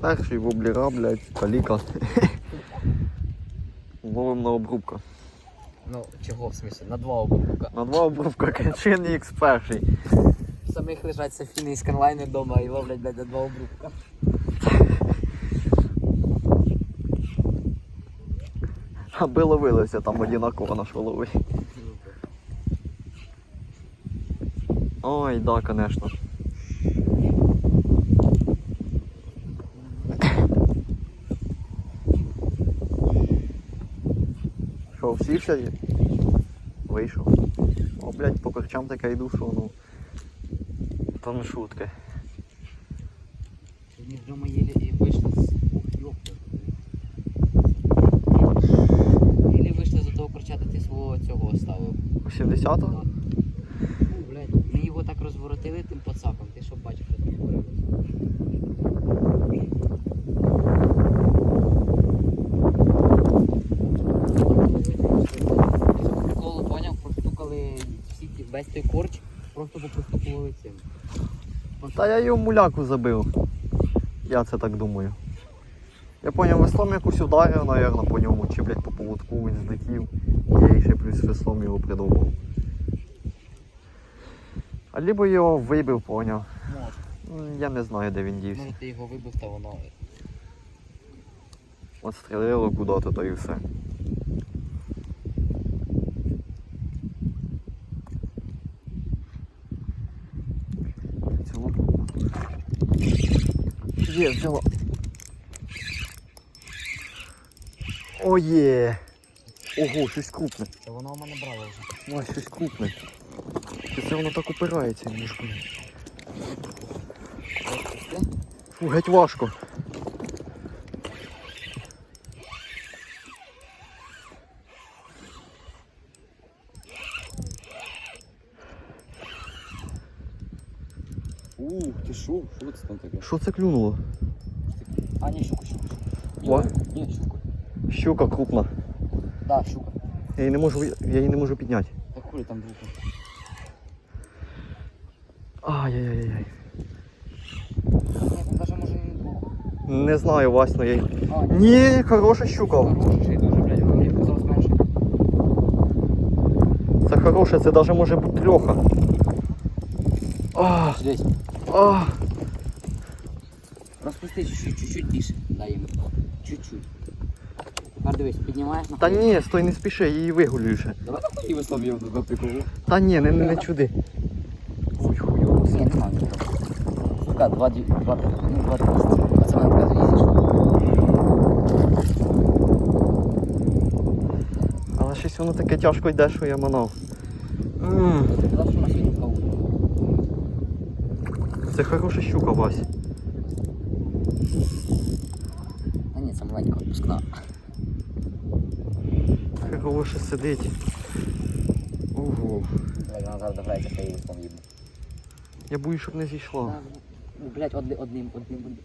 Перший воблера, блядь, каліка. Ловим на обрубка. Ну, чого в смислі? На два обрубка. На два обрубка кенчин і ікс перший. Самих лежать Софіни і сканлайни вдома і ловлять блядь, на два обрубка. Аби ловилися там одинаково на що ловить. Ой, да, конечно. Що, всівся? Вийшов. О, блядь, по корчам така йду, що ну. То не шутки. Ми вдома їли і вийшли з ух, йопта. Ілі вийшли за того корчата, ти свого цього оставив. 80-го? Да. Ну, блядь, ми його так розворотили тим поцапом, ти що бачив, що там творилось? Цього приколу поняв, простукали всі ті, весь той корч, просто цим. Та я його муляку забив. Я це так думаю. Я поняв, веслом якусь ударив, наверно, по ньому, чи, блядь, по поводку він злетів. Я ще плюс веслом його придумав. А либо його вибив, поняв. Я не знаю, де він дівся. може ти його вибив, та воно. От стрілило куди-то, та і все. Цілу. Є. Ого, щось крупне. Та воно у мене брало вже. Ой, щось крупне. Чи це воно так упирається немножко? Фу, геть важко. що? Що це там таке? Що це клюнуло? А, ні, щука, щука. щука. О. Ні, ні, щука. Щука крупна. Да, щука. Я її не можу, я її не можу підняти. Так хулі там двух. Ай-яй-яй. Ні, там даже може не двух. Не знаю, Вась, но я її. А, ні. Ні, хороша щука. Хороший ще й дуже, блядь, воно мені казалось менше. Це хороше, це навіть може бути трьоха. А, Дивись, а. Розпусти чуть-чуть, чуть-чуть більше. Дай їм. Чуть-чуть. Тепер дивись, піднімаєш на Та ні, стой, не спіши, її вигулюю ще. Давай І веслом я до приколу. Та ні, не, не, не чуди. Ой, хуйово. Ні, нема нічого. Сука, два, ді- два, ну, два, двісті. А це мене така з'їздиш. Але щось воно таке тяжко йде, що я манав. М, Ти казав, що на світі каву. Це хороша щука, Вась. А ні, це маленька відпускна. Хороше сидить. Ого. Блядь, вона зараз що я її веслом. Я боюсь, щоб не зійшла. Ну, одни, одним, одним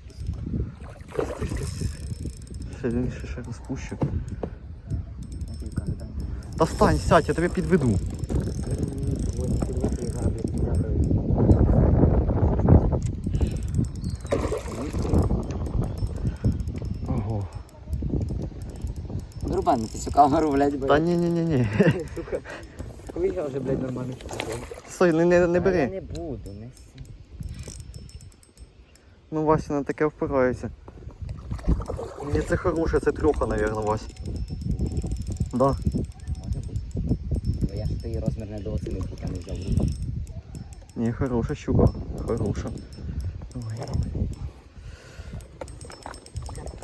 ще розпущу. Я тобі кажу, да. Та стань, сядь, я тебе підведу. Друбанити цю камеру, блядь, Та ні, ні, ні, ні. Сука. Коли я вже, блядь, нормально Стой, не, не, не Я бери. не буду, не сі. Ну, Вася на таке впирається. Ні, це хороше, це трьоха, навірно, Вась. Да. Може бути. Бо я ж твій розмір не дооцінив, поки не взяв в руку. Ні, хороша щука. Хороша. Ой.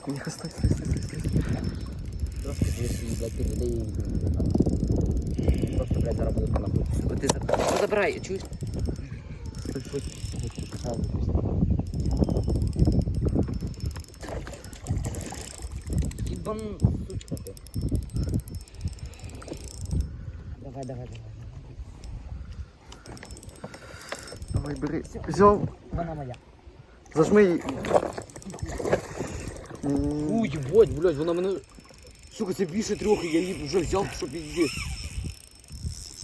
Ні, стой, стой, стой, стой, стой. Трошки звідси, блядь, підведи і... Просто, блядь, зараз буду нахуй. Сука, ти за... Ну, забирай, чуєш? Стой, стой. Ібан, сучка ти. Давай, давай, давай. Давай, бери. Взяв. Вона моя. Зажми її. М, Уй, єбать, блядь, вона мене... Сука, це більше трьох, я її вже взяв, щоб її.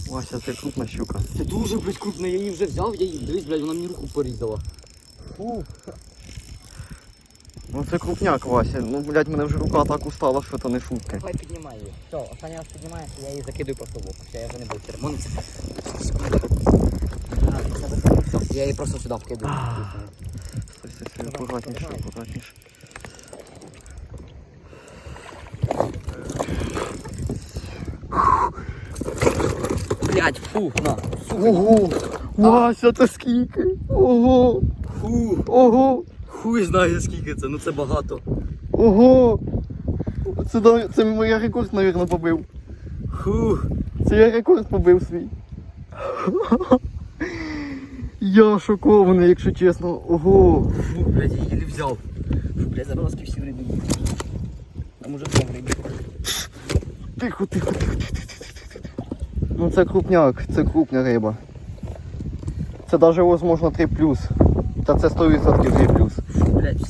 Вася, це крупна щука. Це дуже, блядь, крупно, я її вже взяв, я її, дивись, блядь, вона мені руку порізала. Фу. Ну це крупняк, Вася. Ну, блядь, мене вже рука так устала, що це не шутки. Давай піднімай її. Все, останній раз піднімаєш, я її закидаю просто в око. Все, я вже не буду церемонитися. Я її просто сюди вкидаю. Стой, стой, стой, акуратніше, акуратніше. Блять, фу, на. Ого! Вася, це скільки? Ого! Фу, Ого! хуй знає скільки це, ну це багато. Ого! Це, це я рекорд, мабуть, побив. Фу. Це я рекорд побив свій. Я шокований, якщо чесно. Ого! Фу, блядь, я її взяв. Фу, блядь, зараз всі риби будуть. А може два риби. Тихо, тихо, тихо, тихо. Ну це крупняк, це крупня риба. Це навіть возможно 3 плюс. Та це 100% 3 плюс. Блядь.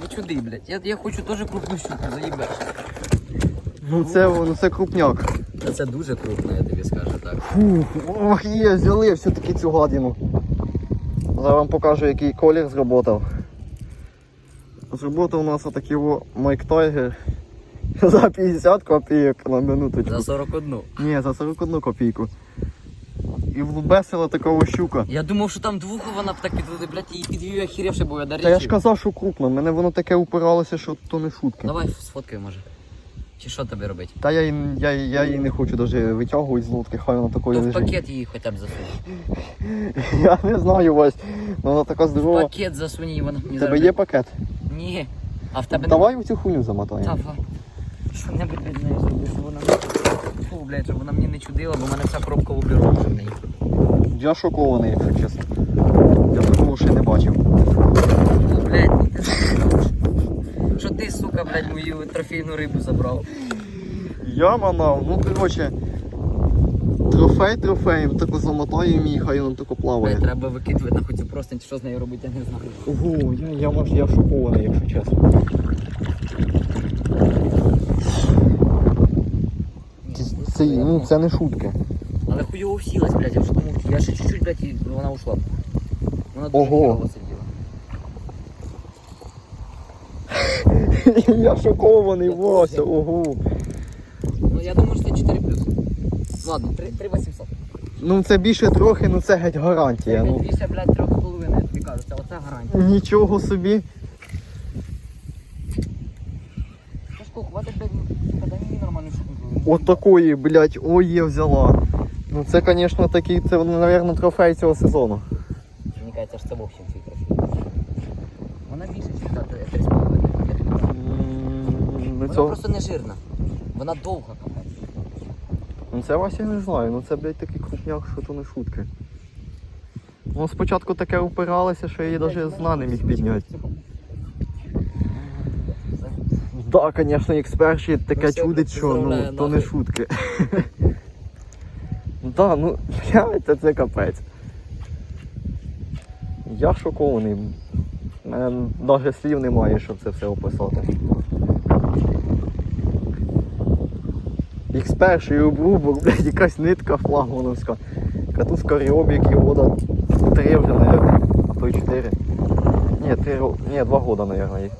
Не чуди, блять. Я, я хочу теж крупну щуку, заїбеш. Ну це, ну це крупняк. Та це дуже крупно, я тобі скажу так. Фу, ох, є, взяли все-таки цю гадину. Зараз вам покажу, який колір зроботав. Зроботав у нас отакий Майк Тайгер за 50 копійок на минуточку. За 41. Ні, за 41 копійку. І влубесила такого щука. Я думав, що там двуха вона б так підвели, блядь, і підвів я хіревше, бо я до Та я ж казав, що крупно, мене воно таке упиралося, що то не шутки. Давай сфоткаю, може. Чи що тобі робити? Та я, її- я, я її не хочу навіть витягувати з лодки, хай вона такою То в лежить. пакет її хоча б засунь. Я не знаю Вась, ну вона така В здорова. пакет засунь її, вона мені У тебе є пакет? Ні. А в тебе Давай в цю хуйню замотаємо. Давай. Що-небудь від неї зроби, щоб вона. Фу, блядь, щоб вона мені не чудила, бо в мене вся коробка вублюрована в неї. Я шокований, якщо чесно. Я такого ще не бачив. Фу, блядь, ну ти Що ти, сука, блядь, мою трофейну рибу забрав? Я манав, ну коротше. Трофей трофеєм, тако замотаємо її, хай воно тако Блядь, плаває. треба викидувати на хоті просто, що з нею робити, я не знаю. Ого, я, я, може, я шокований, якщо чесно. Це, ну, це не шутки. Але хуйово всілась, блядь, я вже думав, я ще чуть-чуть, блядь, і вона ушла. Вона дуже Ого. хуйово сиділа. Я шокований, Вася, ого. Ну я думаю, що це 4 плюс. Ладно, 3, 3 800. Ну це більше трохи, ну це геть гарантія. Ну. Більше, блядь, 3,5, я тобі кажу, це оце гарантія. Нічого собі. Сашко, хватить, блядь, сука, дай мені нормальну штуку. От такої, блядь, ой, я взяла. Ну це, звісно, такий, це, мабуть, трофей цього сезону. Мені кажеться, що це в общем цей трофей. Вона більше, та 3,5. я тобі кажу. М, Ну, Вона цього... просто не жирна. Вона довга, капець. ну це Вася не знаю, ну це, блядь, такий крупняк, що то не шутки. Ну спочатку таке упиралося, що я її навіть зна не міг підняти. Так, да, звісно, експерші таке все, чудить, що ну, то не шутки. Да, ну, це, це капець. Я шокований. У мене навіть слів немає, щоб це все описати. Ікс-перший обрубок, блядь, якась нитка флагмановська. Катушка Ріобік і вода три вже, мабуть, а то й чотири. Ні, три, ні, два года, мабуть, їх.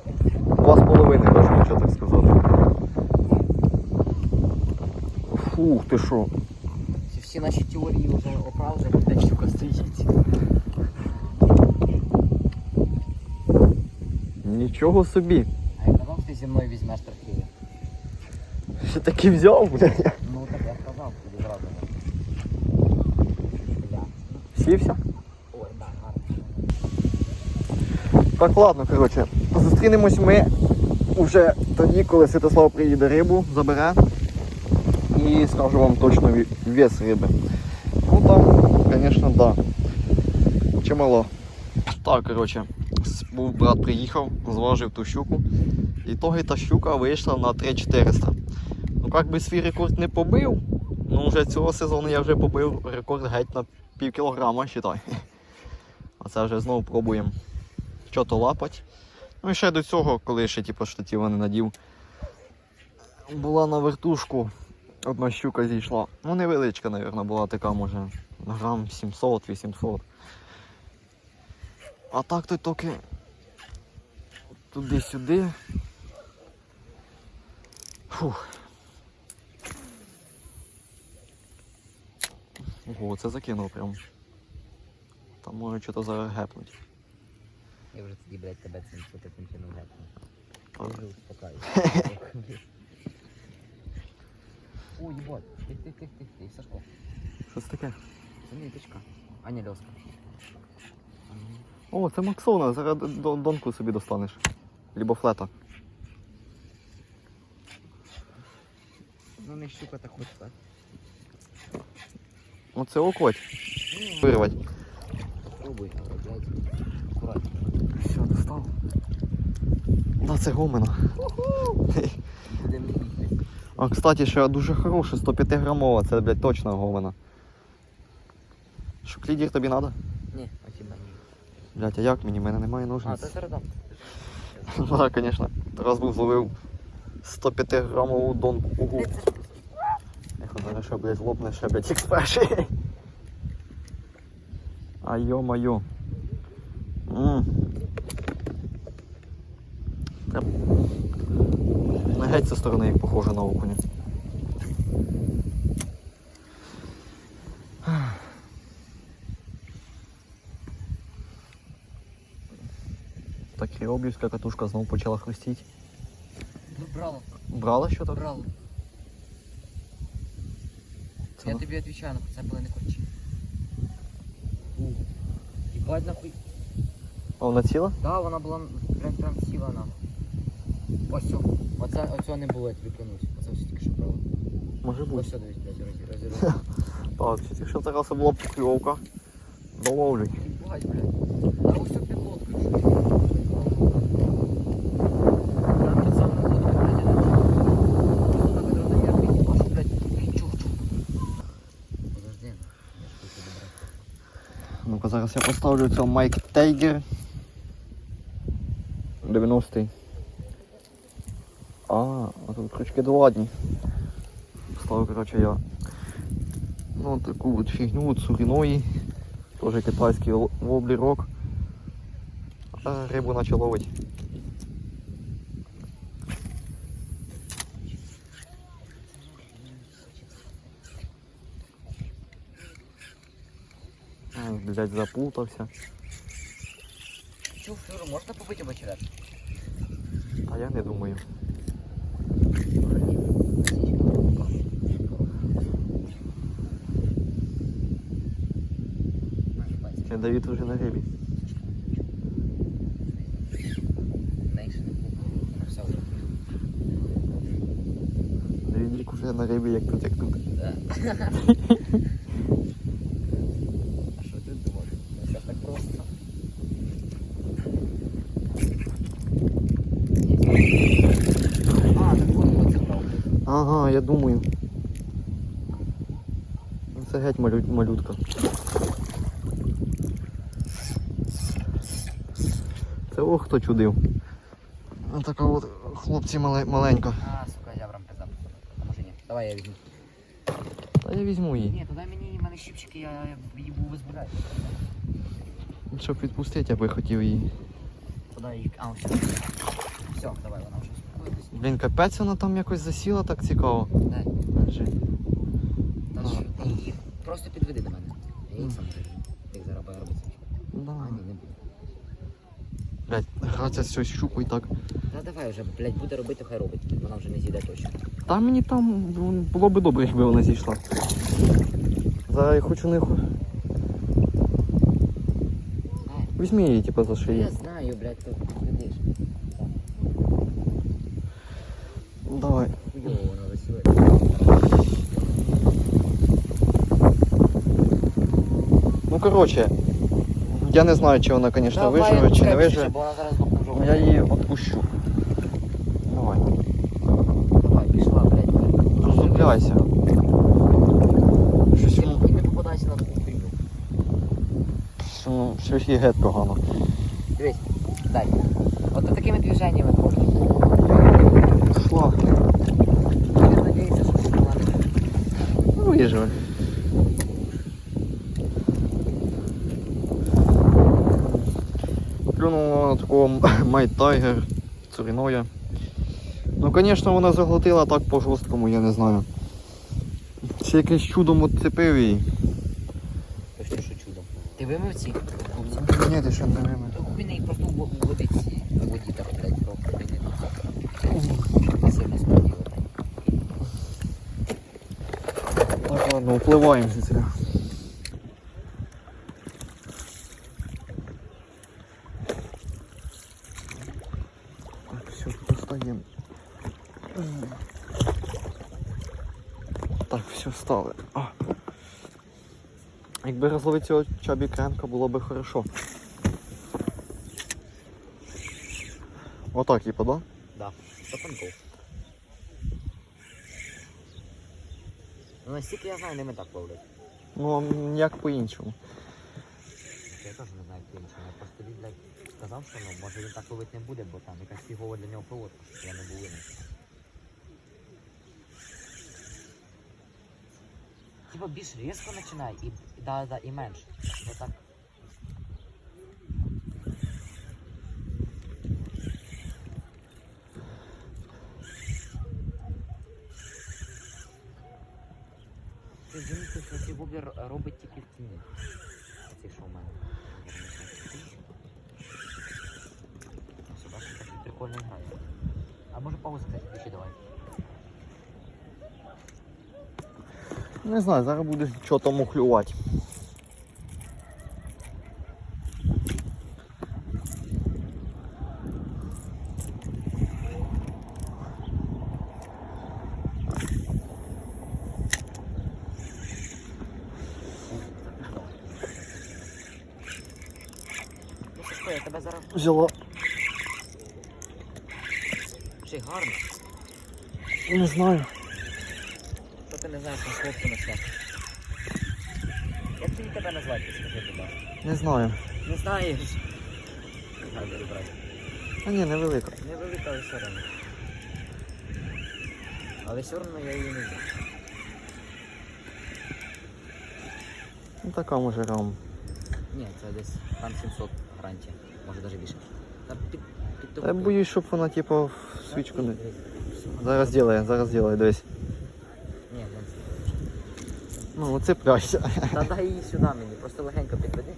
Половиною, навіть якщо так сказати. Фух, ти що? Всі- Всі наші теорії вже оправдані, де щука стоїть. Нічого собі. А я казав, ти зі мною візьмеш трофеї. Ще таки взяв, блядь. Ну так я сказав тобі зразу. Сівся? Ой, да, гарно. Так, ладно, коротше. Зустрінемось ми вже тоді, коли Святослав приїде рибу, забере. І скажу вам точно вес риби. Ну там, звісно, да. Чимало. Так, коротше, був брат приїхав, зважив ту щуку. І тоді та щука вийшла на 3400. Ну, як би свій рекорд не побив, ну вже цього сезону я вже побив рекорд геть на пів кілограма, считай. А це вже знову пробуємо що то лапать. Ну і ще до цього, коли ще типу, штатива не надів, була на вертушку. Одна щука зійшла. Ну невеличка, мабуть, була така, може, грам 700-800. А так то тільки туди-сюди. Фух. Ого, це закинув прям. Там може щось зараз гепнуть. Я вже тоді, блядь, тебе цим таким чином гепну. Я вже успокаюсь. Ой, ебать, тих, тих, тих, тих, тих, Сашко. Що це таке? Це ниточка. А не льоска. О, це Максона, зараз донку собі достанеш. Либо флета. Ну не щука так хоч так. Оце окоть. Вирвать. Пробуй, але, блядь. Аккуратно. Все, достав. Да, це гомена. А, кстати, ще дуже хороша, 105 грамова, це, блядь, точно гомена. Що, клідір тобі треба? Ні, а хіба ні. Блядь, а як мені? У мене немає А, ножниць. це середа. Ну так, звісно. Раз був зловив 105 грамову донку. Ого. Ех, зараз що, блядь, лопне ще, блядь, ікс перший. А йо-майо. М. Прям Не геть зі сторони, як похоже на окуня. Так, Кіроблівська катушка знову почала хрустіти. Ну, брало, Брала що так? брало. Це Я на- тобі відповідаю, це були не корчі. Їбать нахуй. А вона ціла? Да, вона була прям прям сіла нахуй. Ось цю. Оце, оцього не було, я тобі клянусь. Оце все тільки що брало. Може Ось бути. сюди дивись, блядь, розі- розірвав. Так, чи якщо зараз була покльовка. Доловлюй. Їбать, блядь. А ось тут під лодкою що є. Прям під самою лодкою, блядь, я не знаю. Тут так одразу я вийду. А що, блядь, блядь, чого, чого? Подожди. Я ж тут добре. Ну-ка зараз я поставлю цього Майк Тейгер. 90-й. А, а тут крючки доладні. Поставив, коротше, я. Ну, таку от фігню от суріної. Тоже китайський л- воблерок. А рибу почав ловити. Ай, блядь, запутався. Чув, Флюру, можна побити бачерет? А я не думаю. Чи Давід вже на рибі. Давід вже на рибі, як тут, як тут. А що ти думав? Ну, Все так просто. А, так вот оце брав. Ага, я думаю. Ну, Це геть малю... малютка. Це ох хто чудив. Ось така от хлопці мале... маленька. А, сука, зябрам пизда. А може ні? Давай я візьму. Та я візьму її. Ні, тоді мені в мене щипчики, я, я їбу визбираю. Щоб відпустити, я би хотів її. Куди їх? А, все. Все, давай, вона вже успокоїлась. Блін, капець вона там якось засіла так цікаво. Дай. Держи. Та Ну. що, ти її просто підведи до мене. Я її сам зайду. Як зараз буде робити. Да. А, ні, не буде. Блять, з цією щукою так. Та давай вже, блядь, буде робити, хай робить. Вона вже не зійде точно. Та мені там ну, було би добре, якби вона зійшла. Я хочу не. хо- Візьми її, типу, за я шиї. знаю, блядь, тут видиш. Ну, Давай. Хуйово вона засіла. Ну коротше, я не знаю, чи вона, звісно, виживе, чи не виживе. Бо вона зараз здохне. Я її відпущу. Давай. Давай, пішла, блядь, блядь. Щось, ну, не попадайся на таку хуйню. ну, щось є геть погано. Дивись, дай. От такими движеннями. Пішла. Я надіюся, що вона не Ну, виживе. клюнула на такого Майт Тайгер цуриноя. Ну, звісно, вона заглотила так по жорсткому, я не знаю. Ще якимсь чудом отцепив її. Точно, що чудом. Ти вимив ці? Ні, ти ще не вимив. Він її просто в в воді так, блядь. Не сильно споділа. Так, ладно, впливаємо звідси. Так, все, достаємо. Так, все, встали. А. Якби розловити цього чабі кренка, було би хорошо. Отак, типа, да? Да, потанков. Ну, настільки я знаю, ними так ловлять. Ну, ніяк по-іншому. Я теж не знаю, як іншим. Я просто він, блядь, сказав, що ну, може він так ловити не буде, бо там якась фігова для нього проводка, що я не був винен. Типа більш різко починає і, да, да, і менше. Не так. Ти замітив, що цей воблер робить тільки в тіні. Цей що в мене. Такий прикольний грає. А може паузу, кстати, включи давай. Не знаю, зараз буде що там мухлювати. Що, я тебе зараз Взяла. ще гарно. Не знаю Що ти не знаєш, на хлопцю несе. Як тобі тебе назвати, скажи, будь ласка? Не знаю. Не знаєш. Ай, бери, брат. А ні, невелика. Невелика, але все одно. Але все одно я її не знаю. Ну така може рам. Ні, це десь там 700 гарантія. Може навіть більше. Та під, під Та я боюсь, щоб вона типу в свічку не. Зараз ділає, зараз ділає, дивись. Ну, оцепляйся. Та дай її сюди мені, просто легенько підведи.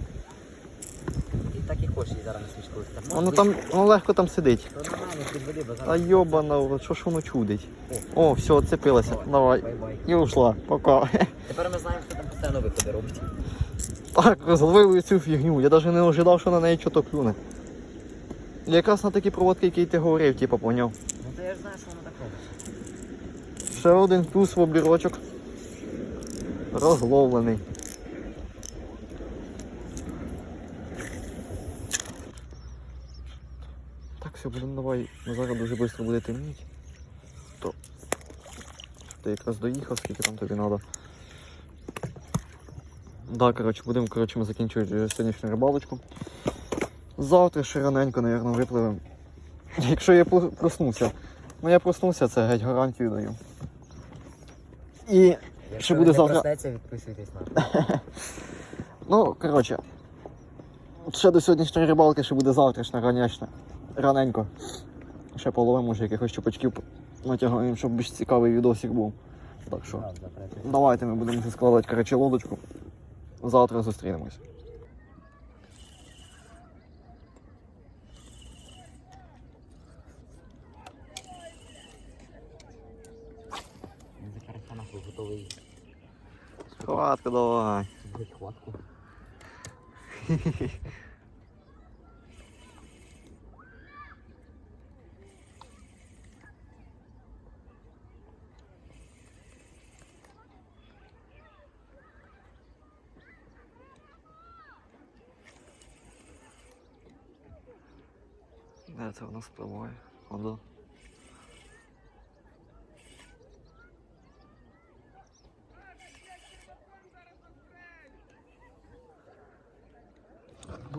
І так і хочеш її зараз на свічку. Може Воно там, воно легко там сидить. То нормально підведи, бо Та зараз... йобана, що ж воно чудить? О, все, оцепилася. Давай. Бай-бай. І ушла. Пока. Тепер ми знаємо, хто там постійно виходи робить. Так, зловили цю фігню. Я навіть не ожидав, що на неї чого клюне. Якраз на такі проводки, які ти говорив, типу, поняв. Ну то я ж знаю, що воно так робить. Ще один плюс в обірочок. Розловлений. Так, все, будемо давай. Ну, зараз дуже швидко буде темніти. То. Ти якраз доїхав, скільки там тобі треба. Да, коротше, будемо коротше, ми закінчувати вже сьогоднішню рибалочку. Завтра ще раненько, мабуть, випливемо. Якщо я про- проснуся. Ну я проснувся, це геть гарантію даю. І Якщо буде завтра? проснеться, відписуйтесь на. Ну, коротше, ще до сьогоднішньої рибалки ще буде завтрашня, ранячна. Раненько. Ще половимо, може якихось чупачків натягаємо, щоб більш цікавий відосик був. Так що, давайте ми будемо складати коротше, лодочку. Завтра зустрінемось. Він за карася нахуй готовий. Хватка давай. Хватку. Де це воно спливає? Вода.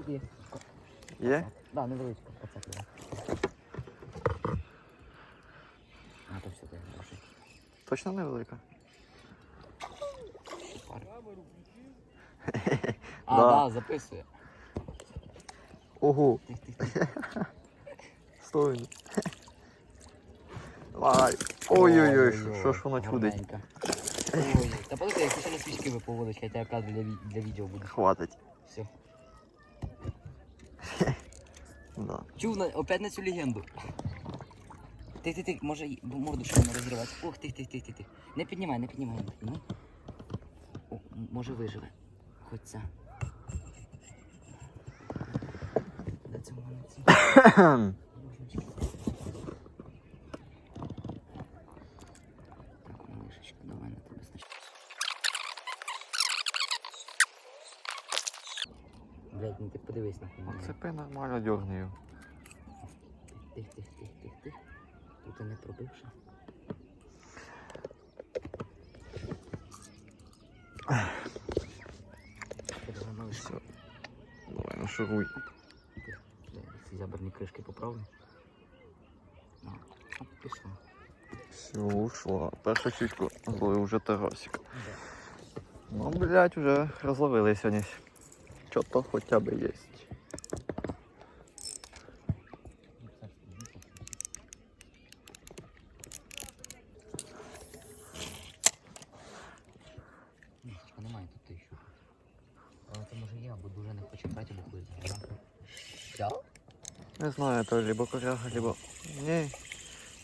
Буде. Є? Да, невеличко, пацаки. А, то все, ти гроші. Точно невелика? А, Да. да, записує. Ого, Тих, тих, тих. стой. Давай. Ой-ой-ой, що- що ж воно чудить. гарненько. Ой, Та подожди, якщо ще на свічки ви поводиш, хоча яка для, ві- для відео буде. Хватить. Все. Да. Чув на, опять на цю легенду. Тих, тих, тих, може морду ще не розривати. Ох, тих, тих, тих, тих, тих. Не піднімай, не піднімай, не піднімай. О, може виживе. Хоч ця. Де це молодці? Блять, ну ти подивись на мене. Цепи нормально дьорни його. Тих, тих, тих, тих, тих. Тут не пробивши. Все. Давай, нашуруй. Я ці заборні кришки поправлю. Ну, оп, пішло. Все, ушла. Першу щучку зловив вже Тарасик. Ну, блядь, уже розловили сьогодні. Що-то хоча б є. Ні, типа немає тут той щуки. Але це може я, бо дуже не хочу брати, знає. Взяв? Не знаю, то либо коряга, либо... Ні,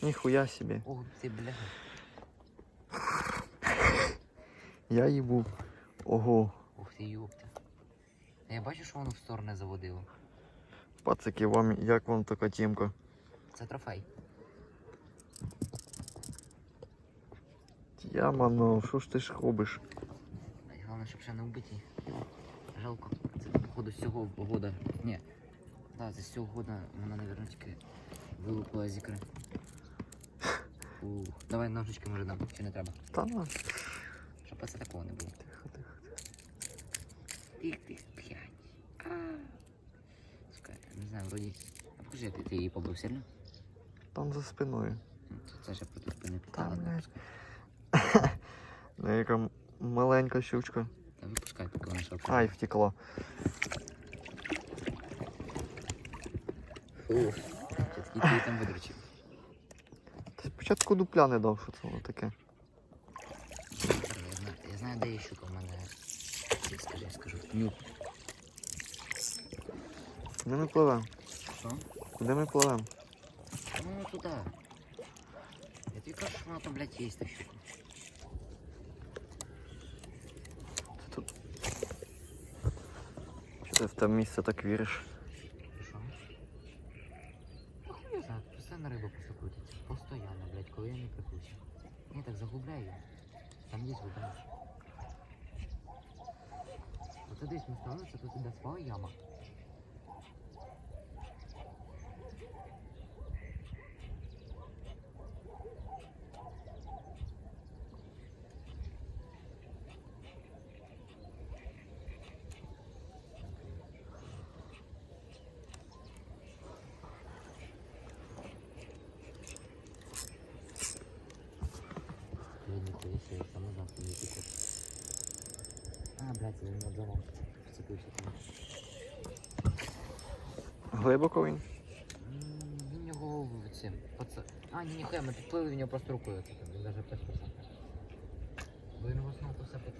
ніхуя собі. Ох, ти бляха. Я їбу. Ого. Ух ти юпта. Я бачу, що воно в сторони заводило. Пацики, вам як вам така тімка? Це трофей. Яма, ну що ж ти ж робиш? Головне, щоб ще не вбиті. Жалко. Це походу з цього года. Ні. Да, це з цього года вона, мабуть, тільки вилупила з ікри. Ух. Давай ножички може дам, чи не треба. Та ну. Щоб це такого не було. Тихо, тихо. Тих, тих, п'ять. Сука, не знаю, вроді. А покажи, ти, ти її побив сильно? Там за спиною. Ну, Це, ще проти спини Там, ладно, Ну, яка маленька щучка. Та випускай, поки вона ще Ай, втекла. Фух. Чи ти там видручив? Ти спочатку дупля не дав, що це воно таке. Я знаю, я знаю, де є щука в мене. Ти Скажи, я скажу. Нюх. Куди ми пливемо? Що? Куди ми пливемо? Ну, туди. Я тобі кажу, що вона там, блядь, є та щука. Ти тут. Що ти в те місце так віриш? Що? Та хуй знаю, на рибу просто крутиться. Постоянно, блядь, коли я не прикручу. Я так загубляю. Там є вода. Оце десь ми ставимося, тут іде своя яма. Я ніхуя себе, я сам не знав, що мені тільки. А, блядь, я не отдавав. Вцепився там. Глибоко він? Він його в цим. Паца... А, ні, ніхуя, ми підплили в нього просто рукою. оце Він навіть пес писав. Бо він в основному все. Тут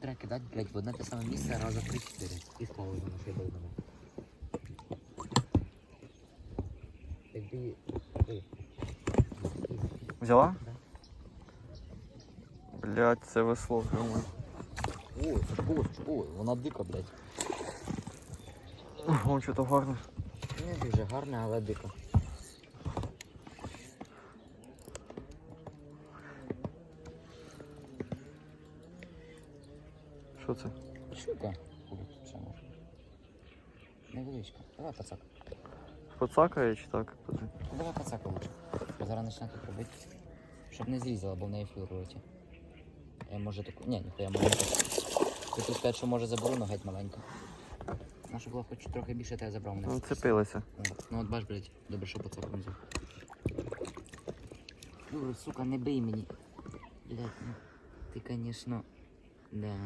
Треба кидати, блядь, в одне те саме місце раза 3-4. І склали на нашій. Ой. Взяла? Блять, це весло. прямо. Ой, ой, ой, вона дика, блядь. О, що то гарно. Не дуже гарна, але дика. Що це? Щука. Може? Невеличка. Давай пацак. Поцакає чи так? Ну, Давай пацака лучше. Зараз почну тут робити. Щоб не зрізала, бо в неї флюр роті. Я може таку. Ні, ніхуя маленька. Хотів сказати, що може заберу, але геть маленька. Наша була хоч трохи більше, то я забрав мене. Ну, цепилася. Ну от бач, блядь, добре, що пацак не взяв. Юра, сука, не бий мені. Блядь, ну. Ти, конечно, да.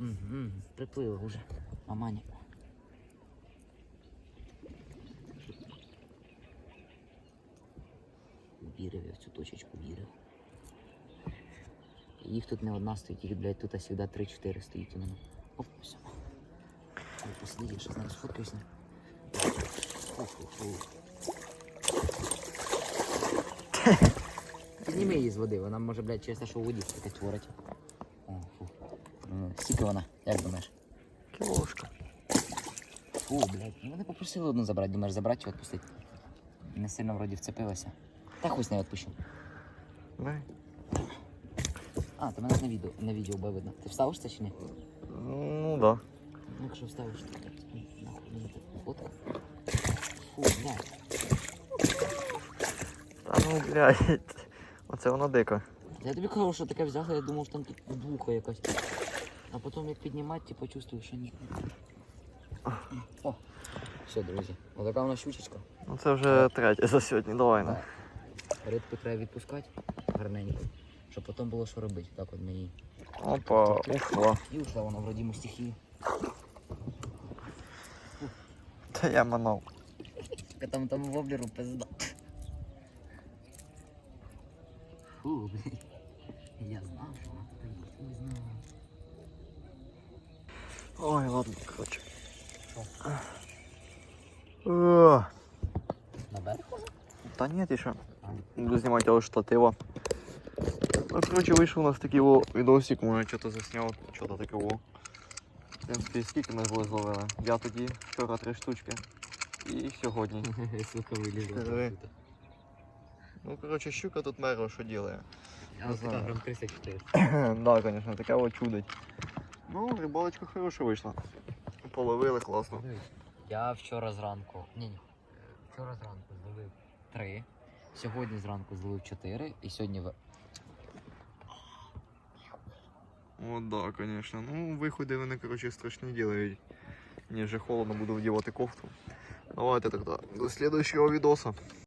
Угу, приплила уже. Маманя. Вірив я в цю точечку, вірив. Їх тут не одна стоїть, їх, блядь, тут завжди 3-4 стоїть іменно. Оп, все. Ой, Послідів, що зараз сфоткаюся. Фу-фу-фу. Підніми її з води, вона може, блядь, через те, що у воді таке творить. Ну, Скільки вона, як думаєш? Кілошка. Фу, блядь, ну вони попросили одну забрати, думаєш, забрати чи відпустити? Не сильно вроді вцепилася. Та хуй з нею відпущу. Дай. А, ти мене ж на відео, на відео буде видно. Ти вставиш це чи ні? Ну да. Ну, якщо вставиш, то. Нахуй мені так. Фу, блядь. Та ну, блядь. Оце воно дико. Я тобі кажу, що таке взяла, я думав, що там тут блуха якась. А потім як піднімати, типу, чувствую, що ні. О, все, друзі. Отака у нас щучечка. Ну це вже третє за сьогодні, давай на. Рибку треба відпускати гарненько, щоб потім було що робити. Так от мені. Опа, ушла. І ушла вона в родиму стихію. Та я манав. Сука, там там воблеру пизда. Фу, блін. Я знав, що вона тут є. Не знав. Ой, ладно, коротше. Що? О, На берег уже? Та ні, ти що? А. Буду знімати його штатива. Ну, коротше, вийшов у нас такий во відосик, може що-то засняв, що-то таке во. В принципі, скільки ми були зловили? Я тоді, вчора три штучки. І сьогодні. Сука, вилізла. Ну, коротше, щука тут меро, що ділає. Я Не знаю. грам 34. да, звісно, таке от чудить. Ну, рибалочка хороша вийшла. Половили класно. Я вчора зранку. Ні, ні. Вчора зранку зловив три. Сьогодні зранку зловив чотири. І сьогодні в. От да, звісно. Ну, виходи вони, коротше, страшні ділають. Мені вже холодно буду вдівати кофту. Давайте тогда до следующего відоса.